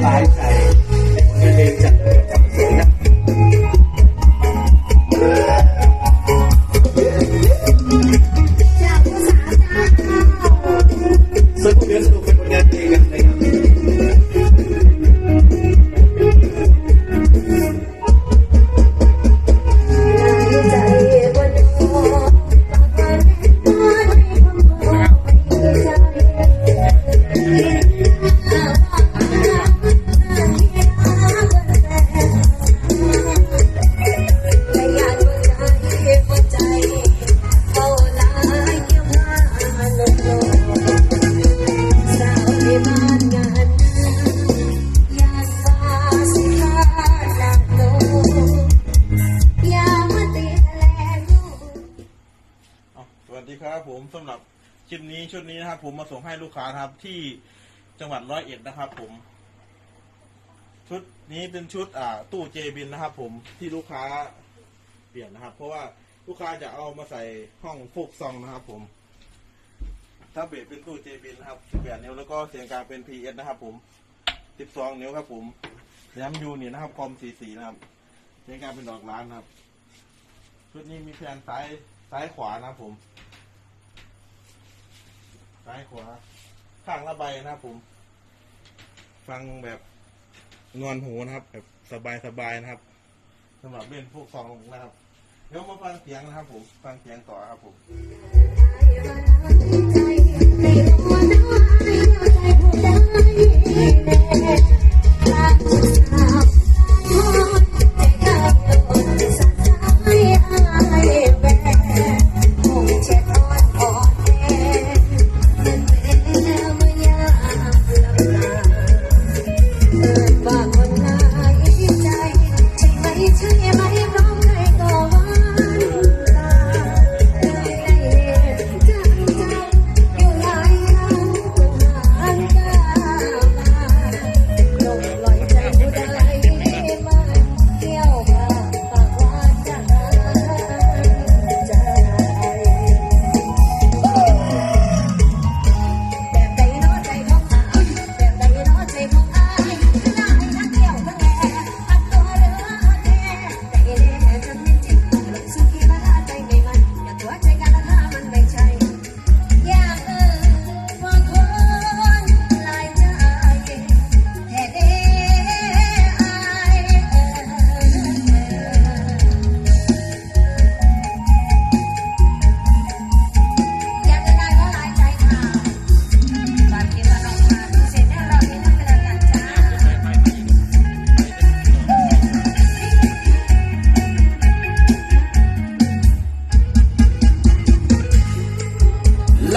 หลายใจ วัสดีครับผมสำหรับคลิปนี้ชุดนี้นะครับ ผมมาส่งให้ลูกค้าครับ ที่จังหวัดร้อยเอ็ดนะครับ ผม ชุดนี้เป็นชุดอ่า ตู้เจบินนะครับ ผมที่ลูกค้าเปลี่ยนนะครับ เพราะว่าลูกค้าจะเอามาใส่ห้องฟูกซองนะครับ ผมถ้าเบสเป็นตู้เจบินนะครับ18นิ้วแล้วก็เสียงกลางเป็น PS นะครับ ผม12นิ้วครับ ผมแรมยูนี่นะครับคอม44นะครับเสียงกลางเป็นดอกล้านนะครับชุดนี้มีแผ่นซ้าย ซ้ายขวานะผม ซ้ายขวา ข้างละใบนะผม ฟังแบบนวลหูนะครับ แบบสบายสบายๆนะครับสำหรับเล่นพวกซองนะครับ เดี๋ยวมาฟังเสียงนะครับผม ฟังเสียงต่อครับผม ใ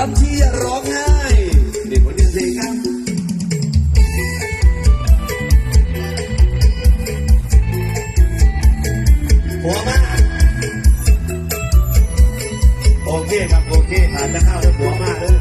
ับที่ร้องไห้เด็กคนนี้เองครับหัวมาโอเคครับโอเคผ่านจะเข้าครับหัวมาเลย